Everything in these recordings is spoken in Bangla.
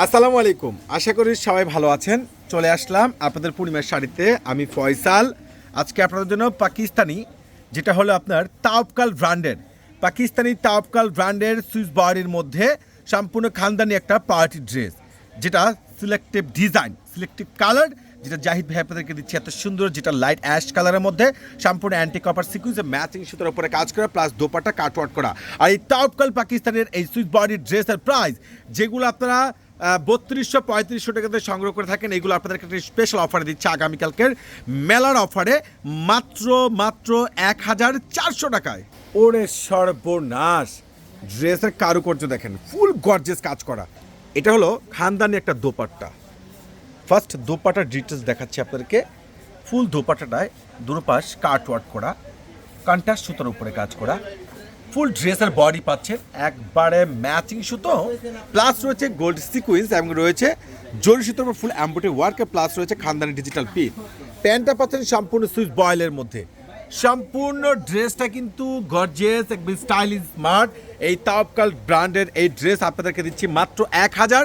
আসসালামু আলাইকুম। আশা করি সবাই ভালো আছেন। চলে আসলাম আপনাদের পূর্ণিমার শাড়িতে। আমি ফয়সাল। আজকে আপনাদের জন্য পাকিস্তানি, যেটা হলো আপনার তাওপকাল ব্র্যান্ডের। পাকিস্তানি তাওপকাল ব্র্যান্ডের সুইস বডির মধ্যে সম্পূর্ণ খানদানি একটা পার্টি ড্রেস, যেটা সিলেক্টিভ ডিজাইন, সিলেক্টিভ কালার, যেটা জাহিদ ভাই আপনাদেরকে দিচ্ছে এত সুন্দর, যেটা লাইট অ্যাশ কালারের মধ্যে, সম্পূর্ণ অ্যান্টি কপার সিকুয়েন্সে ম্যাচিং সুতোর উপরে কাজ করা প্লাস দোপাটা কাটওয়ার্ক করা। আর এই তাওপকাল পাকিস্তানের এই সুইস বডির ড্রেসের প্রাইস যেগুলো আপনারা বত্রিশশো পঁয়ত্রিশশো টাকাতে সংগ্রহ করে থাকেন। এগুলো আপনাদেরকে একটা স্পেশাল অফারে দিচ্ছে আগামীকালকের মেলার অফারে মাত্র মাত্র এক হাজার চারশো টাকায়। ওরে সর্বনাশ! ড্রেসের কারুকার্য দেখেন ফুল গর্জেস কাজ করা। এটা হলো খানদানি একটা দোপাট্টা। ফার্স্ট দোপাটার ডিটেলস দেখাচ্ছি আপনাদেরকে। ফুল দোপাটাটায় দুপাশ কাট ওয়ার্ক করা কন্ট্রাস্ট সুতোর উপরে কাজ করা। ফুল ড্রেসের বডি পাচ্ছেন একবারে ম্যাচিং সুতো। প্লাস রয়েছে গোল্ড সিকুয়েন্স এবং রয়েছে জরি সুতোর উপর ফুল অ্যাম্বোটি ওয়ার্কে প্লাস রয়েছে খানদানি ডিজিটাল পিন প্যান্টটা পাচ্ছেন সম্পূর্ণ সুইচ বয়েলের মধ্যে। সম্পূর্ণ ড্রেসটা কিন্তু গর্জিয়াস একদম স্টাইলিশ স্মার্ট এই তাওপকাল ব্র্যান্ডের এই ড্রেস আপনাদেরকে দিচ্ছি মাত্র এক হাজার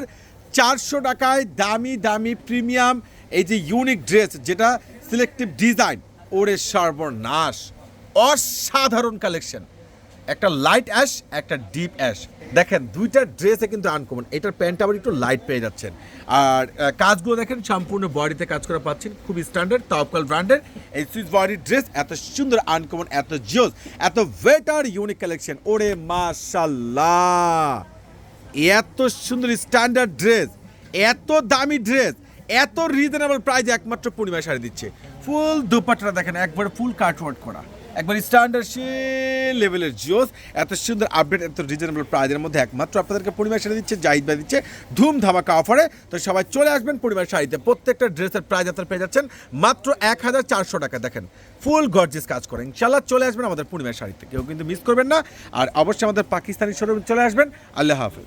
চারশো টাকায়। দামি দামি প্রিমিয়াম এই যে ইউনিক ড্রেস যেটা সিলেক্টিভ ডিজাইন ওরে সর্বনাশ। অসাধারণ কালেকশন একটা লাইট অ্যাশ একটা ডিপ অ্যাশ দেখেন, দুইটা ড্রেসে কিন্তু আনকমন এটার প্যান্ট আবার একটু লাইট পেয়ে যাচ্ছেন। আর কাজগুলো দেখেন, সম্পূর্ণ বডিতে কাজ করা পাচ্ছেন। খুব স্ট্যান্ডার্ড টপকাল ব্র্যান্ডের এই সুইচ বডির ড্রেস এত সুন্দর আনকমন এত জিওস এত ওয়েটার ইউনিক কালেকশন ওরে মাশাল্লাহ এত সুন্দর স্ট্যান্ডার্ড ড্রেস এত দামি ড্রেস এত রিজনেবল প্রাইজে একমাত্র পূর্ণিমা শাড়ি দিচ্ছে। ফুল দুপাট্টা দেখেন, একবার ফুল কাটওয়ার্ক করা। একবার স্ট্যান্ডার্ড সে লেভেলের জিওস, এত সুন্দর আপডেট এত রিজনেবল প্রাইজের মধ্যে একমাত্র আপনাদেরকে পূর্ণিমা শাড়ি দিচ্ছে, জাহিদ ভাই দিচ্ছে ধুম ধামাকা অফারে তো সবাই চলে আসবেন পূর্ণিমার শাড়িতে। প্রত্যেকটা ড্রেসের প্রাইজ আপনারা পেয়ে যাচ্ছেন মাত্র এক হাজার চারশো টাকা। দেখেন ফুল গর্জিয়াস কাজ করেন ইনশাল্লাহ চলে আসবেন আমাদের পূর্ণিমার শাড়িতে। কেউ কিন্তু মিস করবেন না। আর অবশ্যই আমাদের পাকিস্তানি শোরুম চলে আসবেন। আল্লাহ হাফিজ।